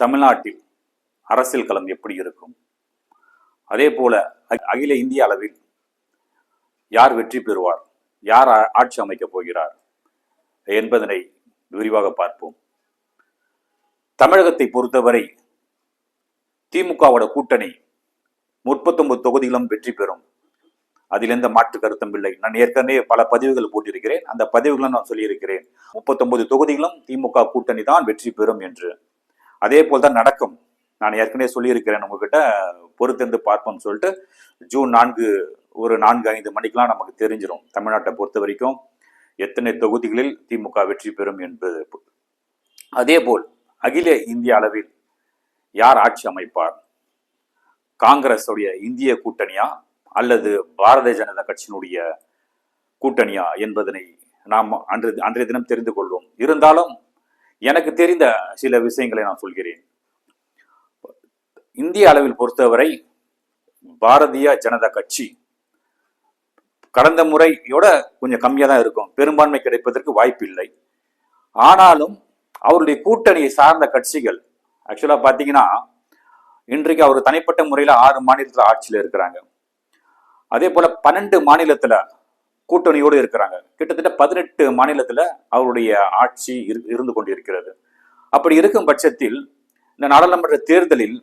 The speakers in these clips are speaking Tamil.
தமிழ்நாட்டில் அரசியல் களம் எப்படி இருக்கும்? அதே போல அகில இந்திய அளவில் யார் வெற்றி பெறுவார்? யார் ஆட்சி அமைக்கப் போகிறார்? என்பதனை விரிவாக பார்ப்போம். தமிழகத்தை பொறுத்தவரை திமுகவோட கூட்டணி முப்பத்தொன்பது தொகுதிகளும் வெற்றி பெறும். அதில் எந்த மாற்று கருத்தும் இல்லை. நான் ஏற்கனவே பல பதிவுகள் போட்டிருக்கிறேன். அந்த பதிவுகளும் நான் சொல்லியிருக்கிறேன். முப்பத்தொன்பது தொகுதிகளும் திமுக கூட்டணி தான் வெற்றி பெறும் என்று. அதே போல் தான் நடக்கும். நான் ஏற்கனவே சொல்லியிருக்கிறேன் உங்ககிட்ட பொறுத்திருந்து பார்ப்போம்னு சொல்லிட்டு ஜூன் நான்கு ஒரு நான்கு ஐந்து மணிக்கெலாம் நமக்கு தெரிஞ்சிடும் தமிழ்நாட்டை பொறுத்த வரைக்கும் எத்தனை தொகுதிகளில் திமுக வெற்றி பெறும் என்பது. அதே போல் அகில இந்திய அளவில் யார் ஆட்சி அமைப்பார்? காங்கிரஸ் உடைய இந்திய கூட்டணியா? அல்லது பாரதிய ஜனதா கட்சியினுடைய கூட்டணியா? என்பதனை நாம் அன்று அன்றைய தினம் தெரிந்து கொள்வோம். இருந்தாலும் எனக்கு தெரிந்த சில விஷயங்களை நான் சொல்கிறேன். இந்திய அளவில் பொறுத்தவரை பாரதிய ஜனதா கட்சி கடந்த முறையோட கொஞ்சம் கம்மியாக தான் இருக்கும். பெரும்பான்மை கிடைப்பதற்கு வாய்ப்பு இல்லை ஆனாலும் அவருடைய கூட்டணியை சார்ந்த கட்சிகள் ஆக்சுவலாக பார்த்தீங்கன்னா இன்றைக்கு அவர் தனிப்பட்ட முறையில் ஆறு மாநிலத்தில் ஆட்சியில் இருக்கிறாங்க. அதே போல் பன்னெண்டு மாநிலத்தில் கூட்டணியோடு இருக்கிறாங்க. கிட்டத்தட்ட பதினெட்டு மாநிலத்தில் அவருடைய ஆட்சி இரு- இருந்து கொண்டிருக்கிறது. அப்படி இருக்கும் பட்சத்தில் இந்த நாடாளுமன்ற தேர்தலில்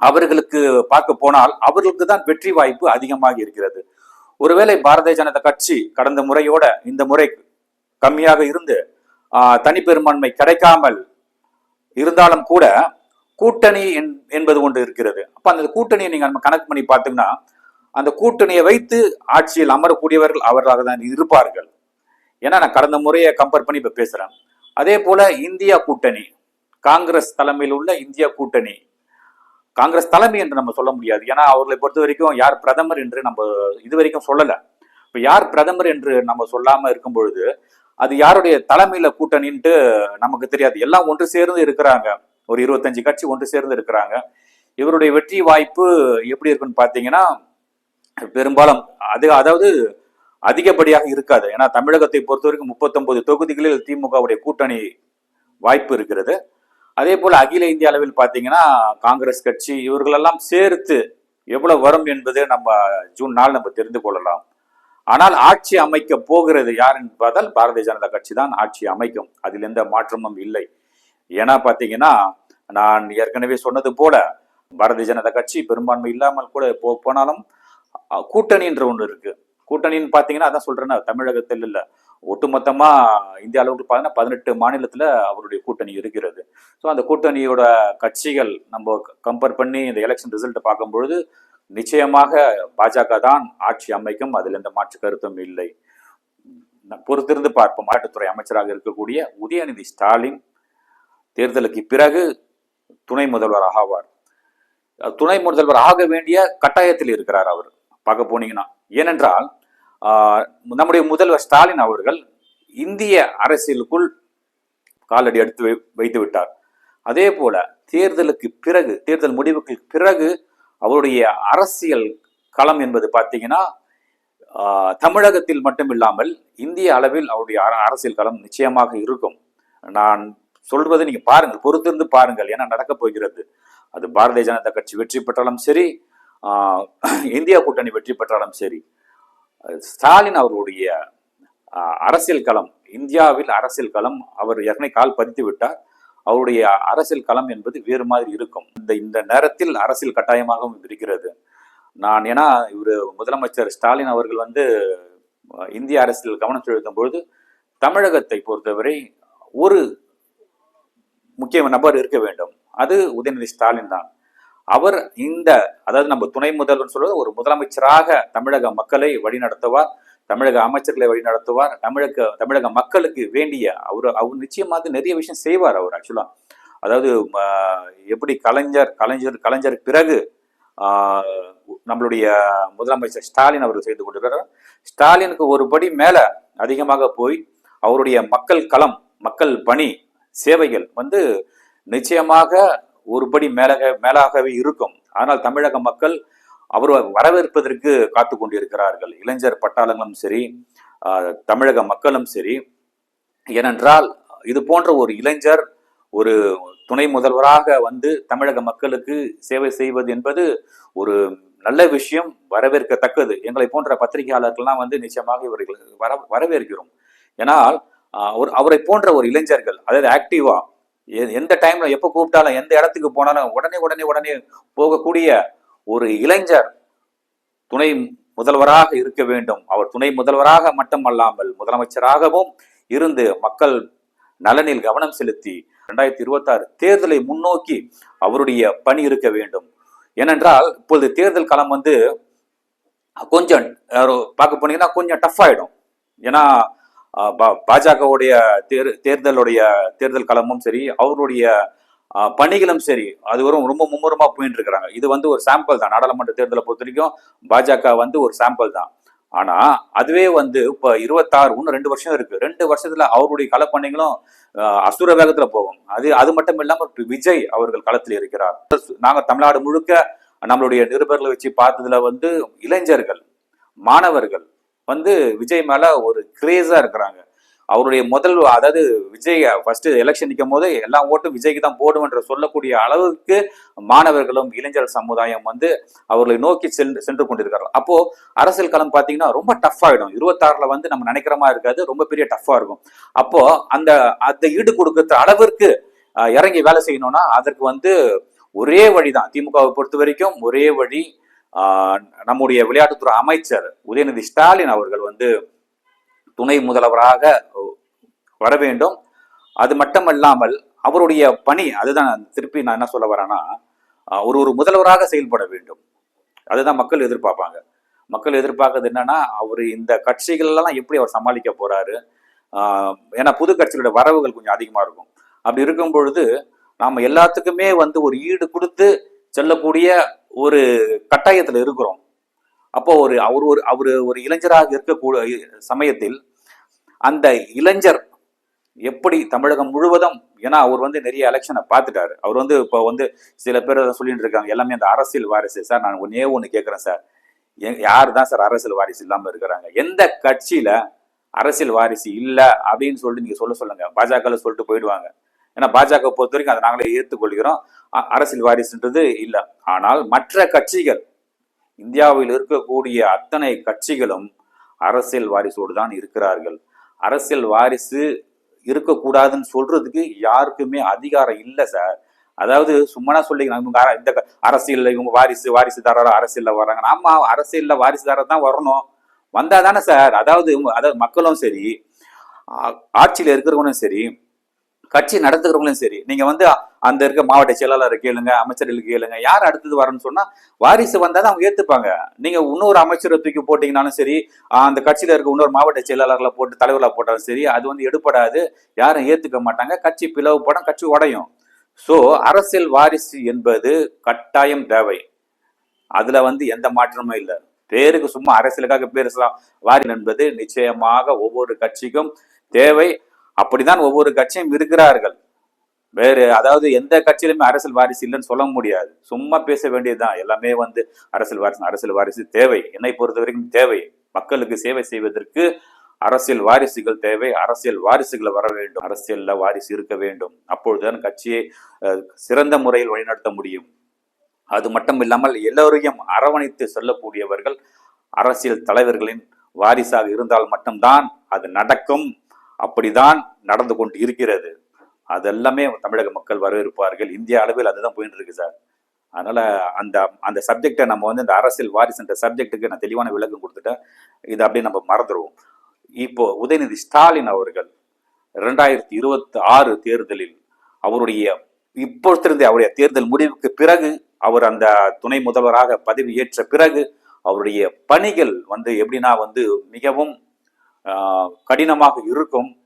அவர்களுக்கு பார்க்க போனால் அவர்களுக்கு தான் வெற்றி வாய்ப்பு அதிகமாக இருக்கிறது. ஒருவேளை பாரதிய ஜனதா கட்சி கடந்த முறையோட இந்த முறை கம்மியாக இருந்து தனிப்பெரும்பான்மை கிடைக்காமல் இருந்தாலும் கூட கூட்டணி என்- என்பது ஒன்று இருக்கிறது. அப்ப அந்த கூட்டணியை நீங்க நம்ம கணக்கு பண்ணி பார்த்தீங்கன்னா அந்த கூட்டணியை வைத்து ஆட்சியில் அமரக்கூடியவர்கள் அவர்களாக தான் இருப்பார்கள். ஏன்னா நான் கடந்த முறையை கம்பேர் பண்ணி இப்போ பேசுகிறேன் அதே போல இந்தியா கூட்டணி காங்கிரஸ் தலைமையில் உள்ள இந்தியா கூட்டணி காங்கிரஸ் தலைமை என்று நம்ம சொல்ல முடியாது. ஏன்னா அவர்களை பொறுத்த வரைக்கும் யார் பிரதமர் என்று நம்ம இது வரைக்கும் சொல்லலை. இப்போ யார் பிரதமர் என்று நம்ம சொல்லாமல் இருக்கும் பொழுது அது யாருடைய தலைமையில் கூட்டணின்ட்டு நமக்கு தெரியாது. எல்லாம் ஒன்று சேர்ந்து இருக்கிறாங்க. ஒரு இருபத்தஞ்சு கட்சி ஒன்று சேர்ந்து இருக்கிறாங்க. இவருடைய வெற்றி வாய்ப்பு எப்படி இருக்குன்னு பார்த்தீங்கன்னா பெரும்பாலும் அது அதாவது அதிகப்படியாக இருக்காது. ஏன்னா தமிழகத்தை பொறுத்த வரைக்கும் முப்பத்தொன்பது தொகுதிகளில் திமுகவுடைய கூட்டணி வாய்ப்பு இருக்கிறது. அதே போல் அகில இந்திய அளவில் பார்த்தீங்கன்னா காங்கிரஸ் கட்சி இவர்களெல்லாம் சேர்த்து எவ்வளவு வரும் என்பது நம்ம ஜூன் நாள் நம்ம தெரிந்து கொள்ளலாம். ஆனால் ஆட்சி அமைக்க போகிறது யார் என்பதால் பாரதிய ஜனதா கட்சி தான் ஆட்சி அமைக்கும். அதில் எந்த மாற்றமும் இல்லை. ஏன்னா பார்த்தீங்கன்னா நான் ஏற்கனவே சொன்னது போல பாரதிய ஜனதா கட்சி பெரும்பான்மை இல்லாமல் கூட போனாலும் கூட்டணின்ற ஒன்று இருக்கு. கூட்டணின்னு பார்த்தீங்கன்னா அதான் சொல்றேன்னா தமிழகத்தில் இல்லை. ஒட்டுமொத்தமா இந்திய அளவுக்கு பார்த்தீங்கன்னா பதினெட்டு மாநிலத்துல அவருடைய கூட்டணி இருக்கிறது. ஸோ அந்த கூட்டணியோட கட்சிகள் நம்ம கம்பேர் பண்ணி இந்த எலெக்ஷன் ரிசல்ட்டை பார்க்கும்பொழுது நிச்சயமாக பாஜக தான் ஆட்சி அமைக்கும். அதில் எந்த மாற்று கருத்தும் இல்லை. பொறுத்திருந்து பார்ப்போம். மாட்டுத்துறை அமைச்சராக இருக்கக்கூடிய உதயநிதி ஸ்டாலின் தேர்தலுக்கு பிறகு துணை முதல்வர் ஆவார். துணை முதல்வர் ஆக வேண்டிய கட்டாயத்தில் இருக்கிறார் அவர். பார்க்க போனீங்கன்னா. ஏனென்றால் நம்முடைய முதல்வர் ஸ்டாலின் அவர்கள் இந்திய அரசியலுக்குள் காலடி எடுத்து வை- வைத்து விட்டார். அதே போல தேர்தலுக்கு பிறகு தேர்தல் முடிவுக்கு பிறகு அவருடைய அரசியல் களம் என்பது பார்த்தீங்கன்னா தமிழகத்தில் மட்டும் இல்லாமல் இந்திய அளவில் அவருடைய அர- அரசியல் களம் நிச்சயமாக இருக்கும். நான் சொல்வது நீங்க பாருங்கள் பொறுத்திருந்து பாருங்கள். என்ன நடக்கப் போகிறது. அது பாரதிய ஜனதா கட்சி வெற்றி பெற்றாலும் சரி இந்தியா கூட்டணி வெற்றி பெற்றாலும் சரி ஸ்டாலின் அவருடைய அரசியல் களம் இந்தியாவில் அரசியல் களம் அவர் ஏற்கனவே கால் பதித்து விட்டார். அவருடைய அரசியல் களம் என்பது வேறு மாதிரி இருக்கும். இந்த இந்த நேரத்தில் அரசியல் கட்டாயமாகவும் இருக்கிறது. நான் ஏன்னா இவர் முதலமைச்சர் ஸ்டாலின் அவர்கள் வந்து இந்திய அரசியல் கவனம் செலுத்தும் பொழுது தமிழகத்தை பொறுத்தவரை ஒரு முக்கிய நபர் இருக்க வேண்டும். அது உதயநிதி ஸ்டாலின் தான். அவர் இந்த அதாவது நம்ம துணை முதல்வர் சொல்வது ஒரு முதலமைச்சராக தமிழக மக்களை வழிநடத்துவார் தமிழக அமைச்சர்களை வழிநடத்துவார் தமிழக தமிழக மக்களுக்கு வேண்டிய அவர் அவர் நிச்சயமாக நிறைய விஷயம் செய்வார் அவர் ஆக்சுவலாக அதாவது எப்படி கலைஞர் கலைஞர் கலைஞர் பிறகு நம்மளுடைய முதலமைச்சர் ஸ்டாலின் அவர்கள் செய்து கொண்டிருக்கிறார். ஸ்டாலினுக்கு ஒரு படி மேல அதிகமாக போய் அவருடைய மக்கள் களம் மக்கள் பணி சேவைகள் வந்து நிச்சயமாக ஒரு படி மேலாக மேலாகவே இருக்கும். ஆனால் தமிழக மக்கள் அவர் வரவேற்பதற்கு காத்து கொண்டிருக்கிறார்கள். இளைஞர் பட்டாளங்களும் சரி தமிழக மக்களும் சரி. ஏனென்றால் இது போன்ற ஒரு இளைஞர் ஒரு துணை முதல்வராக வந்து தமிழக மக்களுக்கு சேவை செய்வது என்பது ஒரு நல்ல விஷயம் வரவேற்கத்தக்கது. எங்களை போன்ற பத்திரிகையாளர்கள்லாம் வந்து நிச்சயமாக இவர்கள் வர வரவேற்கிறோம். ஏன்னால் ஒரு அவரை போன்ற ஒரு இளைஞர்கள் அதாவது ஆக்டிவா எந்த டைம்ல எப்போ கூப்பிட்டாலும் எந்த இடத்துக்கு போனாலும் உடனே உடனே உடனே போகக்கூடிய ஒரு இளைஞர் துணை முதல்வராக இருக்க வேண்டும். அவர் துணை முதல்வராக மட்டுமல்லாமல் முதலமைச்சராகவும் இருந்து மக்கள் நலனில் கவனம் செலுத்தி ரெண்டாயிரத்தி இருபத்தாறு தேர்தலை முன்னோக்கி அவருடைய பணி இருக்க வேண்டும். ஏனென்றால் இப்பொழுது தேர்தல் காலம் வந்து கொஞ்சம் பார்க்க போனீங்கன்னா கொஞ்சம் டஃப் ஆயிடும். ஏன்னா பாஜகவுடைய தேர் தேர்தலுடைய தேர்தல் களமும் சரி அவருடைய பணிகளும் சரி அது வரும் ரொம்ப மும்முரமாக போயிட்டு இருக்கிறாங்க இது வந்து ஒரு சாம்பிள் தான். நாடாளுமன்ற தேர்தலை பொறுத்த வரைக்கும் பாஜக வந்து ஒரு சாம்பிள் தான். ஆனா அதுவே வந்து இப்ப இருபத்தாறு இன்னும் ரெண்டு வருஷம் இருக்கு. ரெண்டு வருஷத்துல அவருடைய களப்பணிகளும் அசுர வேகத்துல போகும். அது அது மட்டும் இல்லாம விஜய் அவர்கள் களத்தில் இருக்கிறார். நாங்க தமிழ்நாடு முழுக்க நம்மளுடைய நிருபர்களை வச்சு பார்த்ததுல வந்து இளைஞர்கள் மாணவர்கள் வந்து விஜய் மேல ஒரு கிரேஸா இருக்கிறாங்க. அவருடைய முதல் அதாவது விஜய் ஃபர்ஸ்ட் எலெக்ஷன் நிற்கும் போது எல்லா ஓட்டும் விஜய்க்கு தான் போடும் என்று சொல்லக்கூடிய அளவுக்கு மாணவர்களும் இளைஞர் சமுதாயம் வந்து அவர்களை நோக்கி சென்று சென்று கொண்டிருக்கிறார்கள். அப்போ அரசியல் களம் பார்த்தீங்கன்னா ரொம்ப டஃப் ஆகிடும் இருபத்தாறுல வந்து நம்ம நினைக்கிற மாதிரி இருக்காது. ரொம்ப பெரிய டஃப்பா இருக்கும். அப்போ அந்த அந்த ஈடு கொடுக்கிற அளவிற்கு இறங்கி வேலை செய்யணும்னா அதற்கு வந்து ஒரே வழிதான். திமுகவை பொறுத்த வரைக்கும் ஒரே வழி நம்முடைய விளையாட்டுத்துறை அமைச்சர் உதயநிதி ஸ்டாலின் அவர்கள் வந்து துணை முதல்வராக வர வேண்டும். அது மட்டுமல்லாமல் அவருடைய பணி அதுதான் திருப்பி நான் என்ன சொல்ல வரேன்னா ஒரு ஒரு முதல்வராக செயல்பட வேண்டும். அதுதான் மக்கள் எதிர்பார்ப்பாங்க. மக்கள் எதிர்பார்க்கறது என்னன்னா அவர் இந்த கட்சிகளெல்லாம் எப்படி அவர் சமாளிக்க போறாரு? ஏன்னா புது கட்சிகளோட வரவுகள் கொஞ்சம் அதிகமாக இருக்கும். அப்படி இருக்கும் பொழுது நாம் எல்லாத்துக்குமே வந்து ஒரு ஈடு கொடுத்து செல்லக்கூடிய ஒரு கட்டாயத்தில் இருக்கிறோம். அப்போ ஒரு அவர் ஒரு அவர் ஒரு இளைஞராக இருக்கக்கூடிய சமயத்தில் அந்த இளைஞர் எப்படி தமிழகம் முழுவதும் ஏன்னா அவர் வந்து நிறைய எலெக்ஷனை பார்த்துட்டாரு. அவர் வந்து இப்போ வந்து சில பேர் அதை சொல்லிட்டு இருக்காங்க எல்லாமே அந்த அரசியல் வாரிசு. சார் நான் ஒன்னே ஒன்று கேட்குறேன் சார். எ- யார் தான் சார் அரசியல் வாரிசு இல்லாமல் இருக்கிறாங்க? எந்த கட்சியில அரசியல் வாரிசு இல்லை அப்படின்னு சொல்லிட்டு நீங்க சொல்ல சொல்லுங்க. பாஜகவில் சொல்லிட்டு போயிடுவாங்க. ஏன்னா பாஜக பொறுத்த வரைக்கும் அதை நாங்களே ஏற்றுக்கொள்கிறோம் அரசியல் வாரிசுன்றது இல்லை. ஆனால் மற்ற கட்சிகள் இந்தியாவில் இருக்கக்கூடிய அத்தனை கட்சிகளும் அரசியல் வாரிசோடு தான் இருக்கிறார்கள். அரசியல் வாரிசு இருக்கக்கூடாதுன்னு சொல்றதுக்கு யாருக்குமே அதிகாரம் இல்லை சார். அதாவது சும்மா சொல்லி இவங்க இந்த அரசியலில் இவங்க வாரிசு வாரிசுதாரர் அரசியல்ல வர்றாங்க. நாம அரசியல்ல வாரிசுதாரர் தான் வரணும். வந்தால் தானே சார். அதாவது இவங்க- அதாவது மக்களும் சரி ஆட்சியில் இருக்கிறவனும் இருக்கிறவங்களும் சரி கட்சி நடத்துகிறவங்களும் சரி நீங்க வந்து அந்த இருக்க மாவட்ட செயலாளரை கேளுங்க அமைச்சர்களுக்கு கேளுங்க யார் அடுத்தது வரணும்னு சொன்னா வாரிசு வந்தா தான் அவங்க ஏத்துப்பாங்க. நீங்க இன்னொரு அமைச்சரை தூக்கி போட்டீங்கனாலும் சரி அந்த கட்சியில இருக்க இன்னொரு மாவட்ட செயலாளர்களை போட்டு தலைவர்களா போட்டாலும் சரி அது வந்து எடுப்படாது யாரும் ஏத்துக்க மாட்டாங்க. கட்சி பிளவுபடும் கட்சி உடையும். ஸோ அரசியல் வாரிசு என்பது கட்டாயம் தேவை. அதுல வந்து எந்த மாற்றமும் இல்லை. பேருக்கு சும்மா அரசியலுக்காக பேசலாம். வாரிசு என்பது நிச்சயமாக ஒவ்வொரு கட்சிக்கும் தேவை. அப்படிதான் ஒவ்வொரு கட்சியும் இருக்கிறார்கள். வேறு அதாவது எந்த கட்சியிலுமே அரசியல் வாரிசு இல்லைன்னு சொல்ல முடியாது. சும்மா பேச வேண்டியதுதான். எல்லாமே வந்து அரசியல் வாரிசு அரசியல் வாரிசு தேவை. என்னை பொறுத்த வரைக்கும் தேவை. மக்களுக்கு சேவை செய்வதற்கு அரசியல் வாரிசுகள் தேவை. அரசியல் வாரிசுகள் வர வேண்டும். அரசியல்ல வாரிசு இருக்க வேண்டும். அப்பொழுதுதான் கட்சியை சிறந்த முறையில் வழிநடத்த முடியும். அது மட்டும் இல்லாமல் எல்லோரையும் அரவணைத்து செல்லக்கூடியவர்கள் அரசியல் தலைவர்களின் வாரிசாக இருந்தால் மட்டும்தான் அது நடக்கும். அப்படிதான் நடந்து கொண்டு இருக்கிறது. அதெல்லாமே தமிழக மக்கள் வரவேற்பார்கள். இந்திய அளவில் அதுதான் போயிட்டு இருக்கு சார். அதனால அந்த அந்த சப்ஜெக்டை நம்ம வந்து இந்த அரசியல் வாரிசுன்ற சப்ஜெக்ட்டுக்கு நான் தெளிவான விளக்கம் கொடுத்துட்டேன். இதை அப்படியே நம்ம மறந்துடுவோம் இப்போ உதயநிதி ஸ்டாலின் அவர்கள் ரெண்டாயிரத்தி இருபத்தி ஆறு தேர்தலில் அவருடைய இப்பொழுதிருந்த அவருடைய தேர்தல் முடிவுக்கு பிறகு அவர் அந்த துணை முதல்வராக பதவி ஏற்ற பிறகு அவருடைய பணிகள் வந்து எப்படின்னா வந்து மிகவும் கடினமாக இருக்கும்.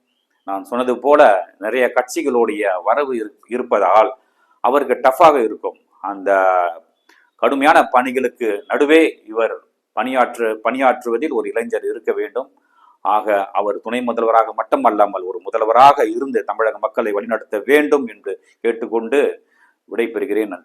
நான் சொன்னது போல நிறைய கட்சிகளுடைய வரவு இரு- இருப்பதால் அவருக்கு டஃப்பாக இருக்கும். அந்த கடுமையான பணிகளுக்கு நடுவே இவர் பணியாற்று பணியாற்றுவதில் ஒரு இளைஞர் இருக்க வேண்டும். ஆக அவர் துணை முதல்வராக மட்டுமல்லாமல் ஒரு முதல்வராக இருந்து தமிழக மக்களை வழிநடத்த வேண்டும் என்று கேட்டுக்கொண்டு விடைபெறுகிறேன். நன்றி.